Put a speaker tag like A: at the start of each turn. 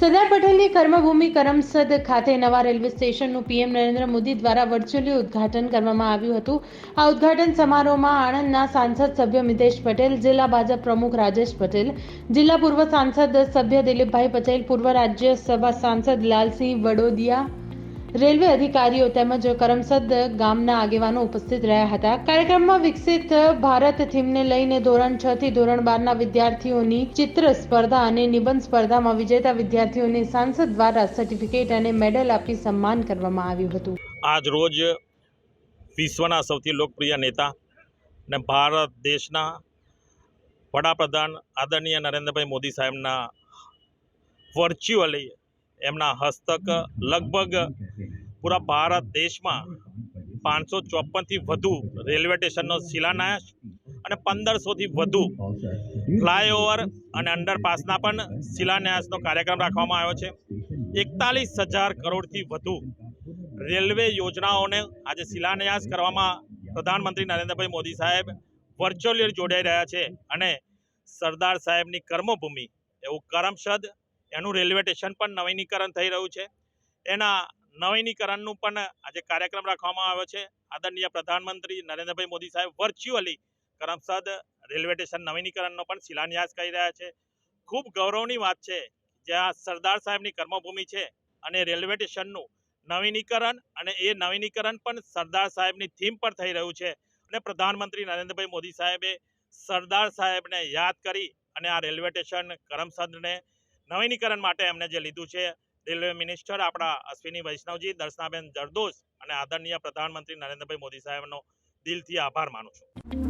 A: સરદાર પટેલની કર્મભૂમિ કરમસદ ખાતે નવા રેલવે સ્ટેશનનું પીએમ નરેન્દ્ર મોદી દ્વારા વર્ચ્યુઅલી ઉદ્ઘાટન કરવામાં આવ્યું હતું. આ ઉદ્ઘાટન સમારોહમાં આણંદના સાંસદ સભ્ય મિતેશ પટેલ, જિલ્લા ભાજપ પ્રમુખ રાજેશ પટેલ, જિલ્લા પૂર્વ સાંસદ સભ્ય દિલીપભાઈ પટેલ, પૂર્વ રાજ્યસભા સાંસદ લાલસિંહ વડોદિયા રેલવે અધિકારીઓ તેમજ કરમસદ ગામના આગેવાનો ઉપસ્થિત રહ્યા હતા. કાર્યક્રમમાં વિકસિત ભારત થીમને લઈને ધોરણ છ થી ધોરણ બારના વિદ્યાર્થીઓની ચિત્ર સ્પર્ધા અને નિબંધ સ્પર્ધામાં વિજેતા વિદ્યાર્થીઓને સાંસદ દ્વારા સર્ટિફિકેટ અને મેડલ આપી સન્માન કરવામાં આવ્યું હતું.
B: આજ રોજ વિશ્વના સૌથી લોકપ્રિય નેતા અને ભારત દેશના વડાપ્રધાન આદરણીય નરેન્દ્રભાઈ મોદી સાહેબના વર્ચ્યુઅલી એમના હસ્તક લગભગ પૂરા ભારત દેશમાં પાંચસો ચોપનથી વધુ રેલવે સ્ટેશનનો શિલાન્યાસ અને પંદરસોથી વધુ ફ્લાયઓવર અને અંડરપાસના પણ શિલાન્યાસનો કાર્યક્રમ રાખવામાં આવ્યો છે. એકતાલીસ હજાર કરોડથી વધુ રેલવે યોજનાઓને આજે શિલાન્યાસ કરવામાં પ્રધાનમંત્રી નરેન્દ્રભાઈ મોદી સાહેબ વર્ચ્યુઅલી જોડાઈ રહ્યા છે અને સરદાર સાહેબની કર્મભૂમિ એવું કરમસદ એનું રેલવે સ્ટેશન પણ નવીનીકરણ થઈ રહ્યું છે. એના નવીનીકરણનું પણ આજે કાર્યક્રમ રાખવામાં આવ્યો છે. આદરણીય પ્રધાનમંત્રી નરેન્દ્રભાઈ મોદી સાહેબ વર્ચ્યુઅલી કરમસદ રેલવે સ્ટેશન નવીનીકરણનો પણ શિલાન્યાસ કરી રહ્યા છે. ખૂબ ગૌરવની વાત છે જ્યાં સરદાર સાહેબની કર્મભૂમિ છે અને રેલવે સ્ટેશનનું નવીનીકરણ અને એ નવીનીકરણ પણ સરદાર સાહેબની થીમ પર થઈ રહ્યું છે. અને પ્રધાનમંત્રી નરેન્દ્રભાઈ મોદી સાહેબે સરદાર સાહેબને યાદ કરી અને આ રેલવે સ્ટેશન કરમસદને નવીનીકરણ માટે એમને જે લીધું છે, રેલવે મિનિસ્ટર આપણા અશ્વિની વૈષ્ણવજી, દર્શનાબેન જરદોશ અને આદરણીય પ્રધાનમંત્રી નરેન્દ્રભાઈ મોદી સાહેબનો દિલથી આભાર માનું છું.